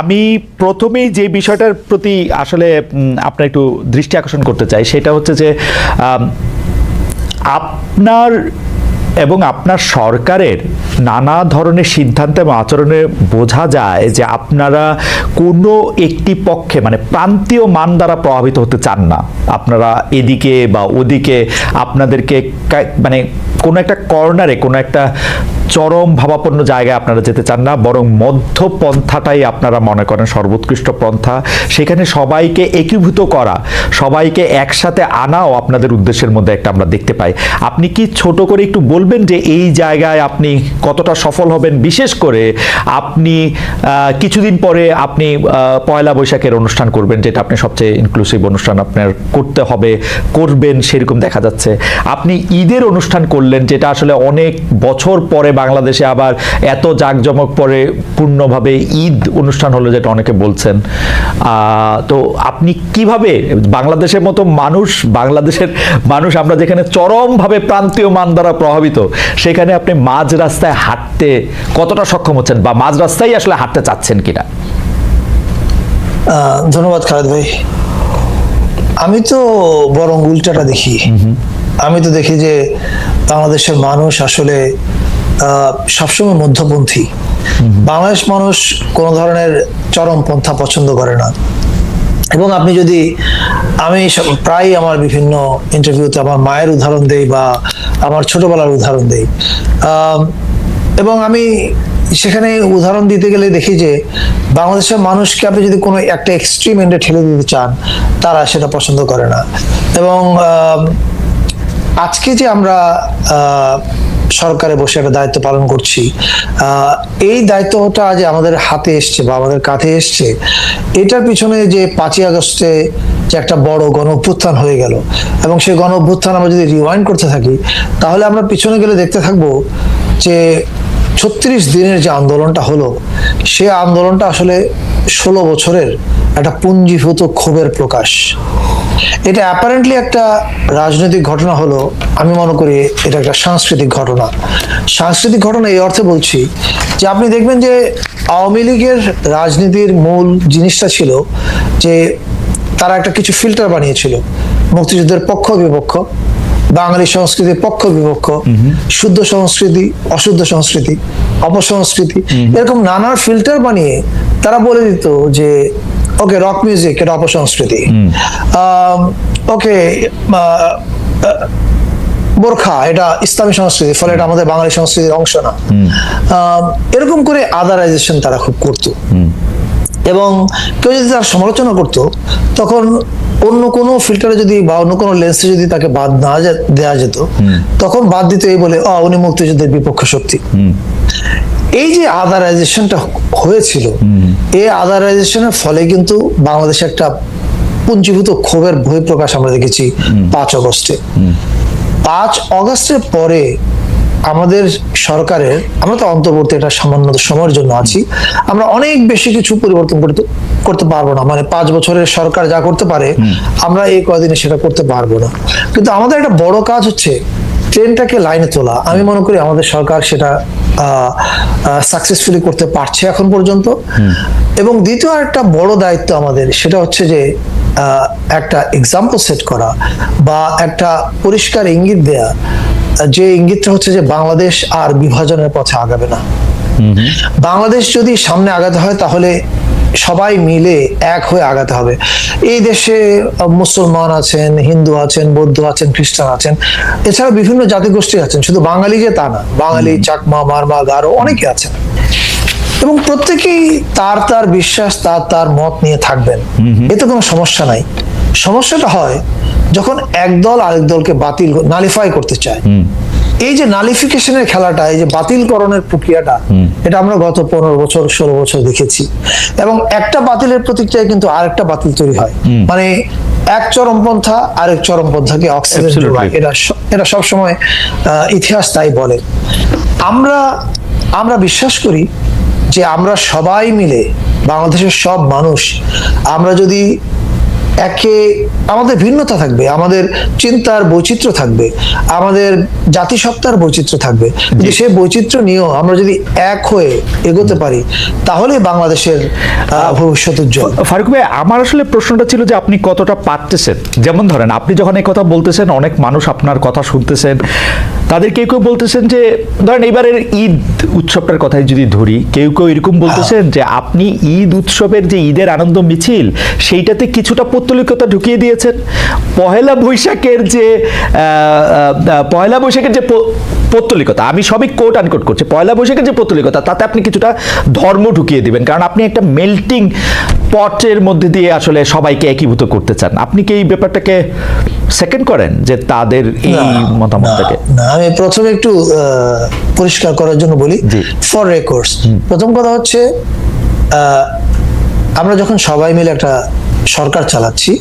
আমি প্রথমেই যে বিষয়টার প্রতি আসলে আপনার একটু দৃষ্টি আকর্ষণ করতে চাই, সেটা হচ্ছে যে আপনার এবং আপনার সরকারের নানা ধরনের সিদ্ধান্ত এবং আচরণে বোঝা যায় যে আপনারা কোনো একটি পক্ষে মানে প্রান্তীয় মান দ্বারা প্রভাবিত হতে চান না। আপনারা এদিকে বা ওদিকে আপনাদেরকে মানে কোনো একটা কর্নারে, কোনো একটা চরম ভাবাপন্ন জায়গায় আপনারা যেতে চান না, বরং মধ্যপন্থাটাই আপনারা মনে করেন সর্বোৎকৃষ্ট পন্থা। সেখানে সবাইকে একীভূত করা, সবাইকে একসাথে আনাও আপনাদের উদ্দেশ্যের মধ্যে একটা আমরা দেখতে পাই। আপনি কি ছোট করে একটু বলবেন যে এই জায়গায় আপনি কতটা সফল হবেন, বিশেষ করে আপনি কিছুদিন পরে আপনি পয়লা বৈশাখের অনুষ্ঠান করবেন, যেটা আপনি সবচেয়ে ইনক্লুসিভ অনুষ্ঠান আপনার করতে হবে, করবেন সেরকম দেখা যাচ্ছে। আপনি ঈদের অনুষ্ঠান করলেন, যেটা আসলে অনেক বছর পরে বাংলাদেশে আবার এত জাঁকজমক পরে পূর্ণভাবে ঈদ অনুষ্ঠান হলো, যেটা অনেকে বলছেন। তো আপনি কীভাবে, বাংলাদেশের মতো মানুষ, বাংলাদেশের মানুষ, আমরা যেখানে চরমভাবে প্রান্তীয় মান দ্বারা প্রভাবিত, সেখানে আপনি মাঝ রাস্তায় হাঁটতে কতটা সক্ষম হচ্ছেন বা মাঝ রাস্তায় আসলে হাঁটতে চাচ্ছেন কিনা? ধন্যবাদ খালেদ ভাই। আমি তো বরং উল্টাটা দেখি। আমি তো দেখি যে বাংলাদেশের মানুষ আসলে সবসময় মধ্যপন্থী। বাংলাদেশ মানুষ কোনো ধরনের চরমপন্থা পছন্দ করে না। এবং আপনি যদি আমি প্রায় আমার বিভিন্ন ইন্টারভিউতে আমার মায়ের উদাহরণ দেই বা আমার ছোটবেলার উদাহরণ দেই। এবং আমি সেখানে উদাহরণ দিতে গেলে দেখি যে বাংলাদেশের মানুষকে আপনি যদি কোনো একটা এক্সট্রিম এন্ডে ঠেলে দিতে চান, তারা সেটা পছন্দ করে না। এবং আজকে যে আমরা সরকারে বসে একটা দায়িত্ব পালন করছি এই দায়িত্বটা যে আমাদের হাতে এসছে বা আমাদের কাঁধে এসছে, এটার পিছনে যে পাঁচই আগস্টে যে একটা বড় গণ অভ্যুত্থান হয়ে গেল, এবং সেই গণ অভ্যুত্থান আমরা যদি রিওয়াইন্ড করতে থাকি, তাহলে আমরা পিছনে গেলে দেখতে থাকব যে ছত্রিশ দিনের যে আন্দোলনটা হলো, সে আন্দোলনটা আসলে ষোলো বছরের একটা পুঞ্জীভূত ক্ষোভের প্রকাশ। এটা অ্যাপারেন্টলি একটা রাজনৈতিক ঘটনা হলো, আমি মনে করি এটা একটা সাংস্কৃতিক ঘটনা। সাংস্কৃতিক ঘটনা এই অর্থে বলছি যে আপনি দেখবেন যে আওয়ামী লীগের রাজনীতির মূল জিনিসটা ছিল যে তারা একটা কিছু ফিল্টার বানিয়েছিল, মুক্তিযুদ্ধের পক্ষ বিপক্ষ বাঙালি সংস্কৃতির পক্ষ বিপক্ষ শুদ্ধ সংস্কৃতি অশুদ্ধ সংস্কৃতি অপসংস্কৃতি এরকম নানা ফিল্টার বানিয়ে তারা বলে দিত যে ওকে রক মিউজিক এটা অপসংস্কৃতি। ওকে বোরখা এটা ইসলামী সংস্কৃতি ফলে এটা আমাদের বাঙালি সংস্কৃতির অংশ না। এরকম করে আদারাইজেশন তারা খুব করতো। এবং কেউ যদি তার সমালোচনা করতো তখন অন্য কোনো ফিল্টারে যদি বা অন্য কোনো লেন্সে যদি তাকে বাদ না দেওয়া যেত তখন বাদ দিত এই বলে "অ, উনি মুক্তিযুদ্ধের বিপক্ষ শক্তি। এই যে আদারাইজেশনটা হয়েছিল এই আদারাইজেশনের ফলে কিন্তু বাংলাদেশে একটা পুঞ্জীভূত ক্ষোভের বহিঃপ্রকাশ আমরা দেখেছি পাঁচ অগস্টে পাঁচ অগস্টের পরে আমাদের সরকারের আমরা তো অন্তর্বর্তী একটা সামান্য সময়ের জন্য আছি আমরা অনেক বেশি কিছু পরিবর্তন করতে করতে পারব না। মানে পাঁচ বছরের সরকার যা করতে পারে আমরা এই কদিনে সেটা করতে পারব না। কিন্তু আমাদের একটা বড় কাজ হচ্ছে ট্রেনটাকে লাইনে তোলা। আমি মনে করি আমাদের সরকার সেটা সাকসেসফুলি করতে পারছে এখন পর্যন্ত। এবং দ্বিতীয় একটা বড় দায়িত্ব আমাদের সেটা হচ্ছে যে আহ, একটা এক্সাম্পল সেট করা বা একটা পরিষ্কার ইঙ্গিত দেয়া। যে ইঙ্গিতটা হচ্ছে যে বাংলাদেশ আর বিভাজনের পথে আগাবে না। বাংলাদেশ যদি সামনে আগাতে হয় তাহলে সবাই মিলে এক হয়ে আগাতে হবে। এই দেশে মুসলমান আছেন হিন্দু আছেন বৌদ্ধ আছেন খ্রিস্টান আছেন এছাড়া বিভিন্ন জাতিগোষ্ঠী আছেন। শুধু বাঙালি যে তা না বাঙালি চাকমা মারমা গারো অনেকে আছেন। এবং প্রত্যেকেই তার তার বিশ্বাস তার তার মত নিয়ে থাকবেন। এতে কোনো সমস্যা নাই। সমস্যাটা হয় যখন এক দল আরেক দলকে বাতিল নালিফাই করতে চায়। এই যে নালিফিকেশনের খেলাটা এই যে বাতিলকরণের প্রক্রিয়াটা এটা আমরা গত পনেরো বছর ষোলো বছর দেখেছি। এবং একটা বাতিলের প্রতিক্রিয়ায় কিন্তু আরেকটা বাতিল তৈরি হয়। মানে এক চরমপন্থা আরেক চরমপন্থাকে অক্সিজেন এটা এটা সবসময় আহ, ইতিহাস তাই বলে। আমরা আমরা বিশ্বাস করি যে আমরা সবাই মিলে বাংলাদেশের সব মানুষ আমরা যদি একে আমাদের ভিন্নতা থাকবে আমাদের চিন্তার বৈচিত্র্য থাকবে আমাদের জাতিসত্তার বৈচিত্র্য থাকবে। সেই বৈচিত্র্য নিয়েও আমরা যদি এক হয়ে এগোতে পারি তাহলে বাংলাদেশের ভবিষ্যৎ উজ্জ্বল। ফারুক ভাই আমার আসলে প্রশ্নটা ছিল যে আপনি কতটা পারতেছেন? যেমন ধরেন আপনি যখন এই কথা বলতেছেন অনেক মানুষ আপনার কথা শুনতেছেন। তাদের কেউ কেউ বলতেছেন যে ধরেন এবারের ঈদ উৎসবটার কথাই যদি ধরি কেউ কেউ এরকম বলতেছেন যে আপনি ঈদ উৎসবের যে ঈদের আনন্দ মিছিল সেইটাতে কিছুটা পৌত্তলিকতা ঢুকিয়ে দিয়েছেন। পহেলা বৈশাখের যে পহেলা বৈশাখের যে পৌত্তলিকতা। আমি সবই কোট আনকোট করছি। পয়লা বৈশাখের যে পৌত্তলিকতা তাতে আপনি কিছুটা ধর্ম ঢুকিয়ে দিবেন। কারণ আপনি একটা মেল্টিং পটের মধ্যে দিয়ে আসলে সবাইকে একীভূত করতে চান। আপনি কি এই ব্যাপারটাকে সেকেন্ড করেন যে তাদের এই মতামতটাকে? আমি প্রথমে একটু পরিষ্কার করার জন্য বলি। ফর রেকর্ডস প্রথম কথা হচ্ছে আমরা যখন সবাই মিলে একটা সরকার চালাচ্ছি,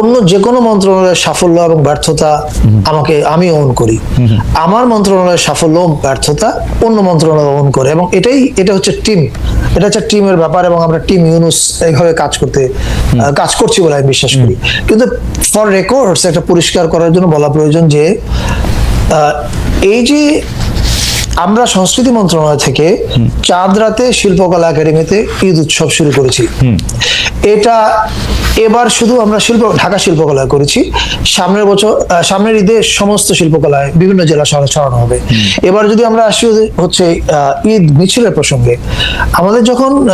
অন্য যে কোনো মন্ত্রণালয়ের সাফল্য এবং ব্যর্থতা আমাকে আমি ওন করি। আমার মন্ত্রণালয়ের সাফল্য ব্যর্থতা অন্য মন্ত্রণালয় ওন করে এবং এটাই, এটা হচ্ছে টিম। এটা হচ্ছে টিমের ব্যাপার এবং আমরা টিম ইউনুস এইভাবে কাজ করতে কাজ করছি বলে আমি বিশ্বাস করি। কিন্তু ফর রেকর্ডস একটা পরিষ্কার করার জন্য বলা প্রয়োজন যে এই যে আমরা সংস্কৃতি মন্ত্রণালয় থেকে চাঁদ রাতে শিল্পকলা একাডেমিতে ঈদ উৎসব শুরু করেছি। এটা এবার শুধু আমরা শিল্প, ঢাকা শিল্পকলায় করেছি। সামনের বছর সামনের ঈদে সমস্ত শিল্পকলায় বিভিন্ন জেলা শহরে ছড়ানো হবে। এবার যদি আমরা আসি হচ্ছে- ঈদ মিছিলের প্রসঙ্গে, আমাদের যখন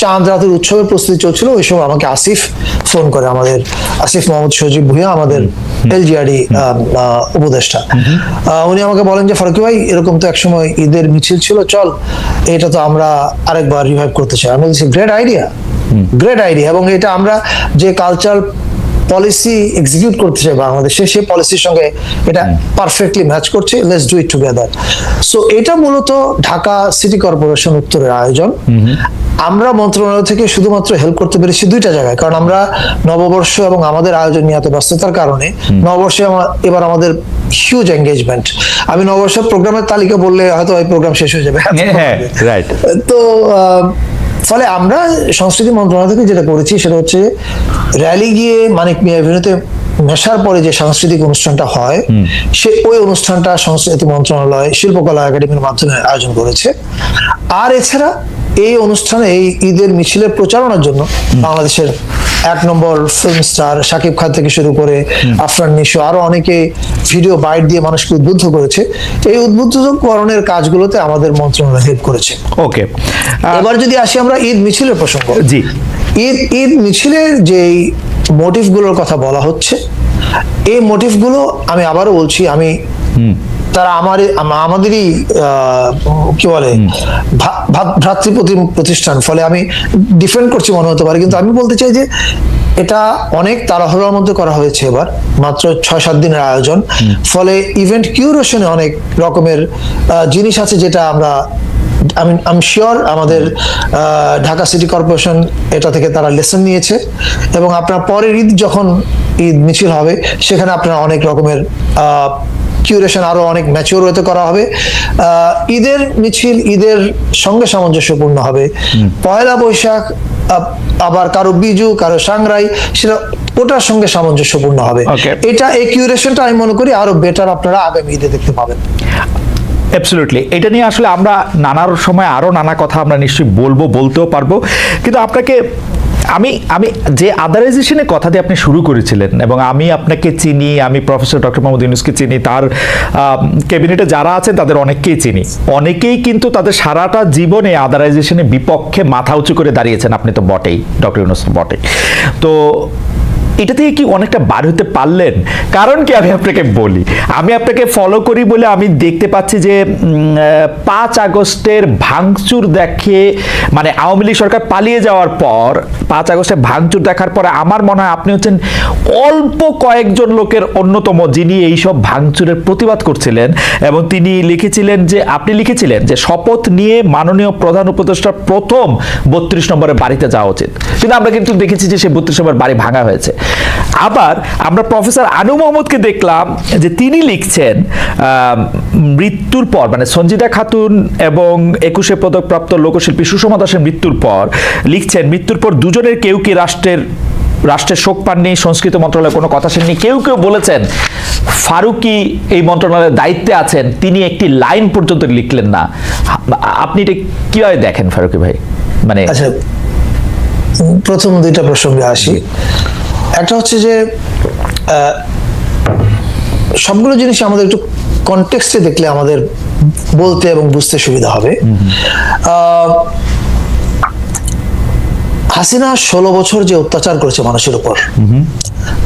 চাঁদ রাতের উৎসবের প্রস্তুতি চলছিল ওই সময় আমাকে আসিফ ফোন করে আমাদের আসিফ মোহাম্মদ সজীব ভুইয়া আমাদের এলজিআরডি উপদেষ্টা। উনি আমাকে বলেন যে ফারুকি ভাই এরকম তো একসময় ঈদের মিছিল ছিল চল এটা তো আমরা আরেকবার রিভাইভ করতে চাই। আমি বলছি গ্রেট আইডিয়া গ্রেট আইডিয়া এবং এটা আমরা যে কালচার পলিসি এক্সিকিউট করতে বাংলাদেশে সেই পলিসির সঙ্গে এটা পারফেক্টলি ম্যাচ করছে let's do it together so এটা মূলত ঢাকা সিটি কর্পোরেশন উত্তরের আয়োজন। আমরা মন্ত্রণালয় থেকে শুধুমাত্র হেল্প করতে পেরেছি দুইটা জায়গায় কারণ আমরা নববর্ষ এবং আমাদের আয়োজন নিয়ে এত ব্যস্ততার কারণে নববর্ষে এবার আমাদের হিউজ এঙ্গেজমেন্ট আমি নববর্ষের প্রোগ্রামের তালিকা বললে হয়তো এই প্রোগ্রাম শেষ হয়ে যাবে। হ্যাঁ তো আহ, ফলে আমরা সংস্কৃতি মন্ত্রণালয় থেকে যেটা করেছি সেটা হচ্ছে র্যালি গিয়ে মানিক মিয়া এভিনিউতে মেশার পরে যে সাংস্কৃতিক অনুষ্ঠানটা হয় সে ওই অনুষ্ঠানটা সংস্কৃতি মন্ত্রণালয় শিল্পকলা একাডেমির মাধ্যমে আয়োজন করেছে। আর এছাড়া এই অনুষ্ঠানে এই ঈদের মিছিলের প্রচারণার জন্য বাংলাদেশের এক number film star Shakib Khan থেকে শুরু করে আফরান নিশো আরও অনেকে ভিডিও বাইট দিয়ে মানুষকে উদ্বুদ্ধ করেছে। এই উদ্বুদ্ধকরণের কাজগুলোতে আমাদের মন্ত্রণালয় হেল্প করেছে। ওকে এবার যদি আসি আমরা ঈদ মিছিলের প্রসঙ্গ। জি। ঈদ ঈদ মিছিলের যেই মোটিভগুলোর কথা বলা হচ্ছে এই মোটিভগুলো আমি আবারও বলছি আমি তারা আমার আমাদেরই কি বলে ভা- ভা- ভ্রাতৃপ্রতি প্রতিষ্ঠান। ফলে আমি ডিফেন্ড করছি মনে হতে পারে। কিন্তু আমি বলতে চাই যে এটা অনেক তাড়াহুড়োর মধ্যে করা হয়েছে এবার। মাত্র ছয় সাত দিনের আয়োজন। ফলে ইভেন্ট কিউরেশনে অনেক রকমের জিনিস আছে যেটা আমরা আমি আমি শিওর আমাদের ঢাকা সিটি কর্পোরেশন এটা থেকে তারা লেসন নিয়েছে। এবং আপনার পরের ঈদ যখন ঈদ মিছিল হবে সেখানে আপনার অনেক রকমের কিউরেশন আরও অনেক ম্যাচিওর হতে করা হবে। ঈদের মিছিল ঈদের সঙ্গে সামঞ্জস্যপূর্ণ হবে। পয়লা বৈশাখ আবার কারও বিজু কারও সাংরাই সেটা ওটার সঙ্গে সামঞ্জস্যপূর্ণ হবে। এটা এই কিউরেশনটা আমি মনে করি আরও বেটার আপনারা আগামী ঈদে দেখতে পাবেন। অ্যাবসলিউটলি এটা নিয়ে আসলে আমরা নানার সময় আরও নানা কথা আমরা নিশ্চয়ই বলব বলতেও পারব। কিন্তু আপনাকে আমি আমি যে আদারাইজেশনের কথা দিয়ে আপনি শুরু করেছিলেন এবং আমি আপনাকে চিনি, আমি প্রফেসর ডক্টর মোহাম্মদ ইউনুসকে চিনি, তার ক্যাবিনেটে যারা আছেন তাদের অনেককেই চিনি। অনেকেই কিন্তু তাদের সারাটা জীবনে আদারাইজেশনের বিপক্ষে মাথা উঁচু করে দাঁড়িয়েছেন। আপনি তো বটেই ডক্টর ইউনুস বটেই। তো এটা থেকে কি অনেকটা বার হতে পারলেন? কারণ কি আমি আপনাকে বলি, আমি আপনাকে ফলো করি বলে আমি দেখতে পাচ্ছি যে পাঁচ আগস্টের ভাঙচুর দেখে মানে আওয়ামী লীগ সরকার পালিয়ে যাওয়ার পর, পাঁচ আগস্টে ভাঙচুর দেখার পরে আমার মনে হয় আপনি হচ্ছেন অল্প কয়েকজন লোকের অন্যতম যিনি এইসব ভাঙচুরের প্রতিবাদ করছিলেন এবং তিনি লিখেছিলেন যে, আপনি লিখেছিলেন যে, শপথ নিয়ে মাননীয় প্রধান উপদেষ্টার প্রথম বত্রিশ নম্বরের বাড়িতে যাওয়া উচিত। কিন্তু আমরা কিন্তু দেখেছি যে সেই বত্রিশ নম্বর বাড়ি ভাঙা হয়েছে। আবার আমরা প্রফেসর আনু মোহাম্মদকে দেখলাম যে তিনি লিখছেন মৃত্যুর পর মানে সঞ্জিতা খাতুন এবং একুশে পদকপ্রাপ্ত লোকশিল্পী সুষমা দাসের মৃত্যুর পর লিখছেন, মৃত্যুর পর দুজনের কেউ কি রাষ্ট্রের রাষ্ট্রের শোক পাননি? সংস্কৃত মন্ত্রণালয়ে কোনো কথা শুননি? কেউ কেউ বলেছেন, ফারুকি এই মন্ত্রণালয়ের দায়িত্বে আছেন, তিনি একটি লাইন পর্যন্ত লিখলেন না। আপনি এটা কীভাবে দেখেন ফারুকি ভাই? মানে আচ্ছা প্রথম দুইটা প্রসঙ্গে আসি। একটা হচ্ছে যে সবগুলো জিনিস আমাদের একটু কনটেক্সটে দেখলে আমাদের বলতে এবং বুঝতে সুবিধা হবে। হাসিনা ষোলো বছর যে অত্যাচার করেছে মানুষের উপর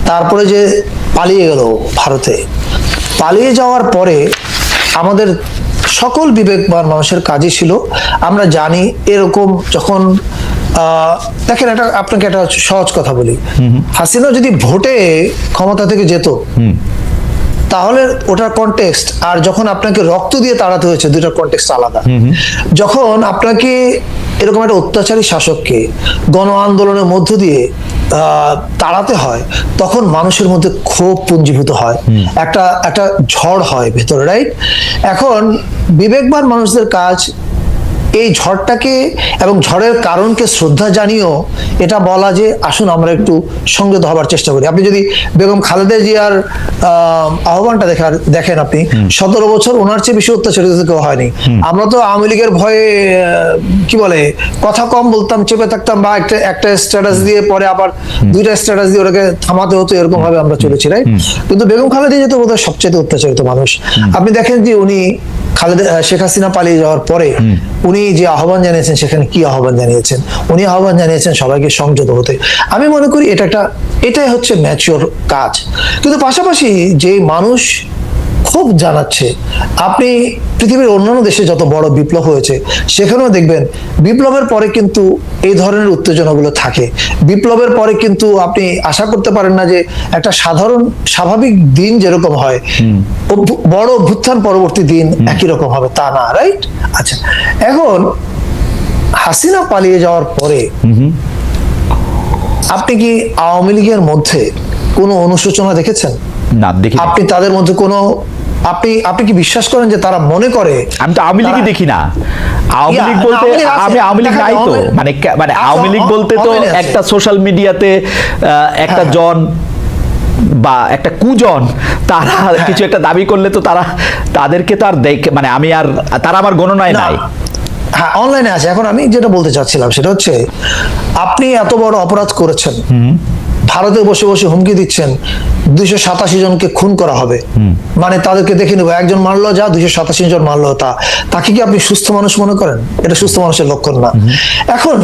তারপরে যে পালিয়ে গেল ভারতে পালিয়ে যাওয়ার পরে আমাদের সকল বিবেকবান মানুষের কাজই ছিল আমরা জানি এরকম যখন দেখেন একটা আপনাকে একটা সহজ কথা বলি। হাসিনা যদি ভোটে ক্ষমতা থেকে যেত, তাহলে ওটার কনটেক্সট আর যখন আপনাকে রক্ত দিয়ে তাড়াতে হয়েছে দুটার কনটেক্সট আলাদা। যখন আপনাকে এরকম একটা অত্যাচারী শাসককে গণ আন্দোলনের মধ্য দিয়ে তাড়াতে হয়, তখন মানুষের মধ্যে ক্ষোভ পুঞ্জীভূত হয়। একটা একটা ঝড় হয় ভেতরে রাইট এখন বিবেকবান মানুষদের কাজ এই ঝড়টাকে এবং ঝড়ের কারণকে শ্রদ্ধা জানিয়েও এটা বলা যে আসুন আমরা একটু সংযত হবার চেষ্টা করি। আপনি যদি বেগম খালেদা জিয়ার আহ্বানটা দেখার দেখেন আপনি সতেরো বছর ওনার চেয়ে বেশি অত্যাচারিত কেউ হয়নি। আমরা তো আওয়ামী লীগের ভয়ে কি বলে কথা কম বলতাম চেপে থাকতাম বা একটা একটা স্ট্যাটাস দিয়ে পরে আবার দুইটা স্ট্যাটাস দিয়ে ওটাকে থামাতে হতো এরকম ভাবে আমরা চলেছি রাইট কিন্তু বেগম খালেদা জিয়া তো বোধহয় সবচেয়ে অত্যাচারিত মানুষ। আপনি দেখেন যে উনি খালেদা শেখ হাসিনা পালিয়ে যাওয়ার পরে উনি যে আহ্বান জানিয়েছেন, সেখানে কি আহ্বান জানিয়েছেন? উনি আহ্বান জানিয়েছেন সবাইকে সংযত হতে। আমি মনে করি এটা একটা, এটাই হচ্ছে ম্যাচিওর কাজ। কিন্তু পাশাপাশি যে মানুষ খুব জানাচ্ছে। আপনি পৃথিবীর অন্যান্য দেশে যত বড় বিপ্লব হয়েছে সেখানেও দেখবেন বিপ্লবের পরে কিন্তু এই ধরনের উত্তেজনাগুলো থাকে। বিপ্লবের পরে কিন্তু আপনি আশা করতে পারেন না যে একটা সাধারণ স্বাভাবিক দিন যেরকম হয় বড় অভ্যুত্থান পরবর্তী দিন একই রকম হবে তা না রাইট আচ্ছা এখন হাসিনা পালিয়ে যাওয়ার পরে আপনি কি আওয়ামী লীগের মধ্যে কোনো অনুশোচনা দেখেছেন? আপনি তাদের মধ্যে কোনো আপনি আপনি কি বিশ্বাস করেন যে তারা মনে করে? আমি তো আওয়ামী লীগই দেখি না। আওয়ামী লীগ বলতে আমি আওয়ামী লীগ নাই তো। মানে মানে আচ্ছা, আওয়ামী লীগ বলতে তো একটা সোশ্যাল মিডিয়াতে একটা হ্যাঁ। জন বা একটা কুজন তারা হ্যাঁ। কিছু একটা দাবি করলে তো তারা তাদেরকে তো আর দেখে মানে আমি আর তারা আমার গণনায় নাই। হ্যাঁ অনলাইনে আছে। এখন আমি যেটা বলতে চাচ্ছিলাম সেটা হচ্ছে আপনি এত বড় অপরাধ করেছেন। ভারতে বসে বসে হুমকি দিচ্ছেন দুইশো সাতাশি জনকে খুন করা হবে। মানে তাদেরকে দেখে নেব একজন মারলো যা দুইশো সাতাশি জন মারলো তা। তাকে কি আপনি সুস্থ মানুষ মনে করেন? এটা সুস্থ মানুষের লক্ষণ না। এখন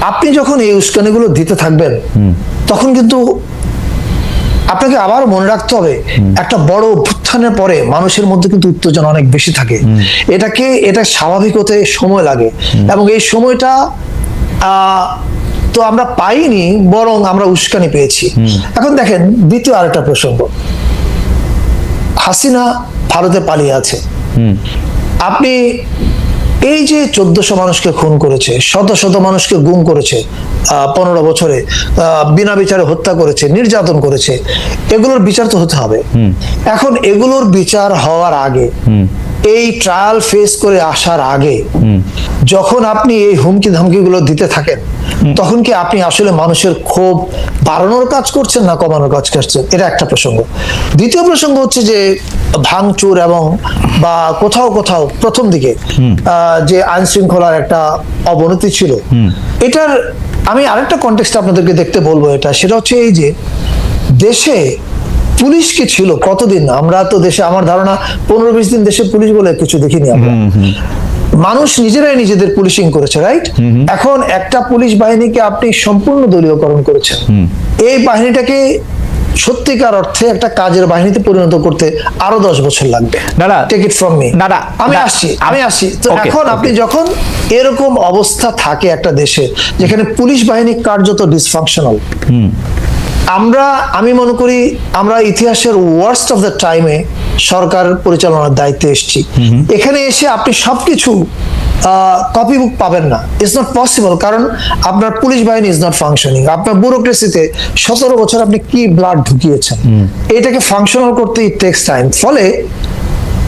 আপনি যখন এই উস্কানিগুলো দিতে থাকবেন তখন কিন্তু আপনাকে আবার মনে রাখতে হবে একটা বড় অভ্যুত্থানের পরে মানুষের মধ্যে কিন্তু উত্তেজনা অনেক বেশি থাকে। এটাকে এটা স্বাভাবিক হতে সময় লাগে। এবং এই সময়টা আহ, তো আমরা পাইনি বরং আমরা উস্কানি পেয়েছি। এখন দেখেন দ্বিতীয় আরেকটা প্রসঙ্গ। হাসিনা ভারতে পালিয়ে আছে। আপনি এই যে চোদ্দশো মানুষকে খুন করেছে শত শত মানুষকে গুম করেছে পনেরো বছরে বিনা বিচারে হত্যা করেছে নির্যাতন করেছে এগুলোর বিচার তো হতে হবে। এখন এগুলোর বিচার হওয়ার আগে এই ট্রায়াল ফেস করে আসার আগে যখন আপনি এই হুমকি ধামকিগুলো দিতে থাকেন তখন কি আপনি আসলে মানুষের ক্ষোভ বাড়ানোর কাজ করছেন না কমানোর কাজ করছেন? এটা একটা প্রসঙ্গ। দ্বিতীয় প্রসঙ্গ হচ্ছে যে ভাঙচুর এবং বা কোথাও কোথাও প্রথম দিকে যে আইন শৃঙ্খলার একটা অবনতি ছিল এটার আমি আরেকটা কন্টেক্সট আপনাদেরকে দেখতে বলব এটা। সেটা হচ্ছে এই যে দেশে পুলিশ কি ছিল? কতদিন? আমরা তো দেশে আমার ধারণা পনেরো বিশ দিন দেশে পুলিশ বলে কিছু দেখিনি আমরা। মানুষ নিজেরাই নিজেদের পুলিশিং করেছে রাইট এখন একটা পুলিশ বাহিনীকে আপনি সম্পূর্ণ দলীয়করণ করেছেন। এই বাহিনীটাকে সত্যিকার অর্থে একটা কাজের বাহিনীতে পরিণত করতে আরও দশ বছর লাগবে। টেক ইট ফ্রম মি আমি আসছি আমি আসছি। তো এখন আপনি যখন এরকম অবস্থা থাকে একটা দেশে যেখানে পুলিশ বাহিনী কার্যত ডিসফাংশনাল আমরা আমি মনে করি আমরা ইতিহাসের ওয়ার্স্ট অফ দ্য টাইমে সরকার পরিচালনার দায়িত্বে এসেছি। এখানে এসে আপনি সবকিছু কপি বুক পাবেন না। ইটস নট পসিবল কারণ আপনার পুলিশ বাহিনী ইজ নট ফাংশনিং আপনার ব্যুরোক্রেসিতে সতেরো বছর আপনি কি ব্লাড ঢুকিয়েছেন? এটাকে ফাংশনাল করতে ইট টেক্স টাইম ফলে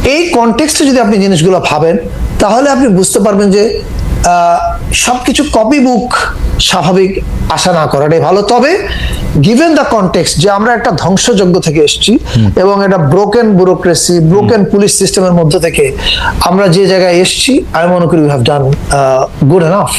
এই কনটেক্সটে যদি আপনি জিনিসগুলো ভাবেন তাহলে আপনি বুঝতে পারবেন যে আহ, সবকিছু কপি বুক স্বাভাবিক আশা না করাটাই ভালো। তবে গিভেন দ্য কন্টেক্স যে আমরা একটা ধ্বংসযজ্ঞ থেকে এসেছি এবং এটা ব্রোকেন ব্যুরোক্রেসি ব্রোকেন পুলিশ সিস্টেমের মধ্যে থেকে আমরা যে জায়গায় এসেছি, আমি মনে করি we have done good enough